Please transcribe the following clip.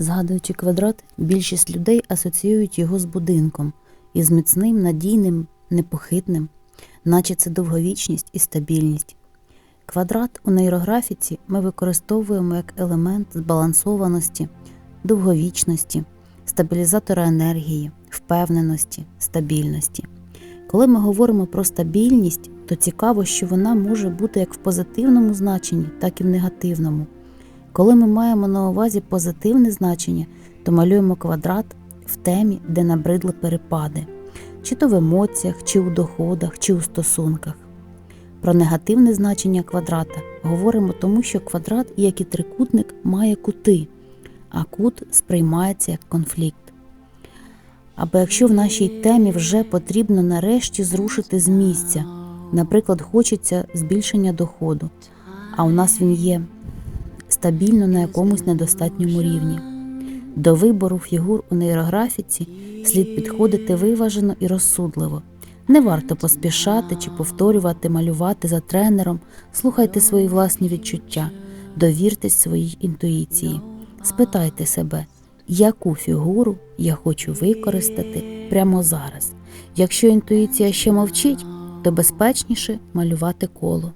Згадуючи квадрат, більшість людей асоціюють його з будинком із міцним, надійним, непохитним, наче це довговічність і стабільність. Квадрат у нейрографіці ми використовуємо як елемент збалансованості, довговічності, стабілізатора енергії, впевненості, стабільності. Коли ми говоримо про стабільність, то цікаво, що вона може бути як в позитивному значенні, так і в негативному. Коли ми маємо на увазі позитивне значення, то малюємо квадрат в темі, де набридли перепади, чи то в емоціях, чи у доходах, чи у стосунках. Про негативне значення квадрата говоримо тому, що квадрат, як і трикутник, має кути, а кут сприймається як конфлікт. Або якщо в нашій темі вже потрібно нарешті зрушити з місця, наприклад, хочеться збільшення доходу, а у нас він є стабільно на якомусь недостатньому рівні. До вибору фігур у нейрографіці слід підходити виважено і розсудливо. Не варто поспішати чи повторювати, малювати за тренером, слухайте свої власні відчуття, довіртесь своїй інтуїції, спитайте себе, яку фігуру я хочу використати прямо зараз. Якщо інтуїція ще мовчить, то безпечніше малювати коло.